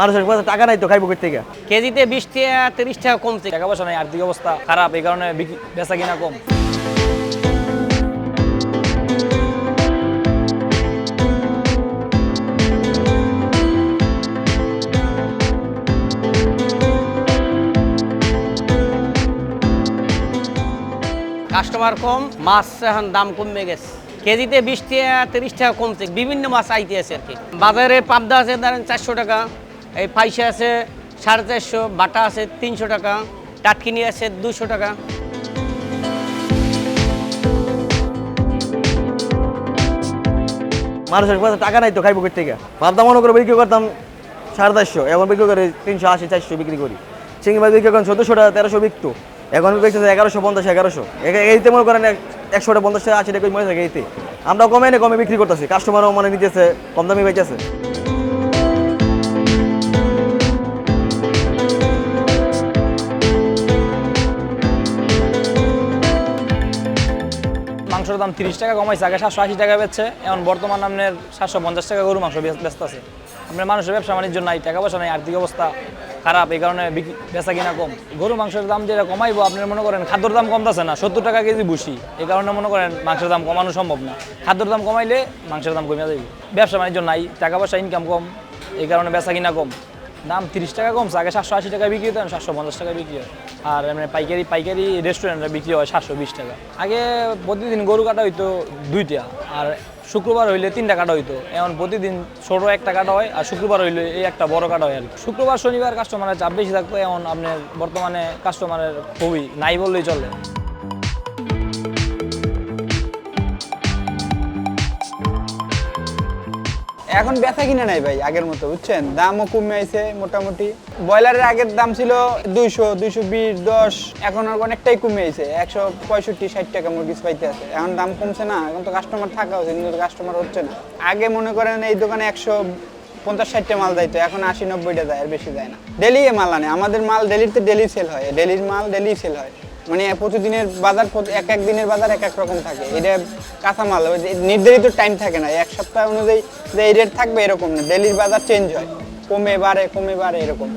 মানুষের কাছে টাকা নাই তো খাইবো কই থেকে? কেজিতে বিশ টাকা তিরিশ টাকা কমছে। টাকা পয়সা নাই আর্থিক অবস্থা খারাপ এই কারণে বেচা কিনা কম। কাস্টমার কম মাছ এখন দাম কমে গেছে। কেজিতে বিশ টাকা তিরিশ টাকা কমছে। বিভিন্ন মাছ আইতে আছে আর কি। বাজারে পাবদা আছে ধরেন চারশো টাকা। এই পাইসা আছে সাড়ে চারশো, বাটা আছে তিনশো টাকা, টাটকিনি আছে দুশো টাকা। মানুষের কাছে টাকা নাই তো খাইবো করতে থেকে? ভাবতাম মনে করে বিক্রি করতাম সাড়ে চারশো, এখন বিক্রি করে তিনশো আশি, চারশো বিক্রি করি। চিংড়ি মাছ বিক্রি করেন চোদ্দোশো টাকা, তেরোশো বিকতো। এখন বিকছে এগারোশো, পঞ্চাশ, এগারোশো। এইতে মনে করেন একশো টাকা পঞ্চাশ টাকা আশি টাকা মনে থাকে এইতে। আমরা কমে এনে কমে বিক্রি করতেছি। কাস্টমারও মানে নিতেছে, কম দামি বেচেছে মাংসের দাম তিরিশ টাকা কমাইছে, আগে সাতশো আশি টাকা বেচছে, এখন বর্তমান আপনার সাতশো পঞ্চাশ টাকা গরু মাংস ব্যস্ত আছে। আপনার মানুষের ব্যবসা বাণিজ্য নাই, টাকা পয়সা নাই, আর্থিক অবস্থা খারাপ, এই কারণে বেচা কিনা কম। গরু মাংসের দাম যেটা কমাইবো, আপনার মনে করেন খাদ্যর দাম কমতেছে না, সত্তর টাকা কেজি বুসি এই কারণে মনে করেন মাংসের দাম কমানো সম্ভব না। খাদ্যর দাম কমাইলে মাংসের দাম কমে যাবে ব্যবসা বাণিজ্য নাই, টাকা পয়সা ইনকাম কম, এই কারণে বেচা কিনা কম। দাম তিরিশ টাকা কমছে। আগে সাতশো আশি টাকা বিক্রি হতো সাতশো পঞ্চাশ টাকা বিক্রি হয়। আর এমনি পাইকারি পাইকারি রেস্টুরেন্টে বিক্রি হয় সাতশো বিশ টাকা। আগে প্রতিদিন গরু কাটা হইতো দুইটা, আর শুক্রবার হইলে তিনটা কাটা হইতো। এমন প্রতিদিন ছোটো একটা কাটা হয়, আর শুক্রবার হইলে এই একটা বড় কাটা হয় আর শুক্রবার, শনিবার কাস্টমারের চাপ বেশি থাকতো এমন আপনার বর্তমানে কাস্টমারের খুবই নাই বললেই চলে। এখন বেচা কিনে নাই ভাই, আগের মতো, বুঝছেন? দামও কমে আইছে মোটামুটি। ব্রয়লারের আগের দাম ছিল দুইশো দুইশো বিশ, দশ, এখন অনেকটাই কমে আইছে। একশো পঁয়ষট্টি, ষাট টাকা মুরগি পাইতে আছে। এখন দাম কমছে না, এখন তো কাস্টমার থাকা উচিত, কিন্তু কাস্টমার হচ্ছে না। আগে মনে করেন এই দোকানে একশো পঞ্চাশ ষাটটা মাল যাইতো, এখন আশি নব্বইটা যায়, আর বেশি যায় না। ডেলি মাল আনে। আমাদের মাল ডেলিতে ডেলি সেল হয়। ডেলির মাল ডেলি সেল হয়। মানে প্রতিদিনের বাজার এক এক দিনের বাজার এক এক রকম থাকে। এটা কাঁচামাল নির্ধারিত টাইম থাকে না। এক সপ্তাহ অনুযায়ী যে এই রেট থাকবে এরকম না। ডেলির বাজার চেঞ্জ হয়। কমে বাড়ে কমে বাড়ে এরকম।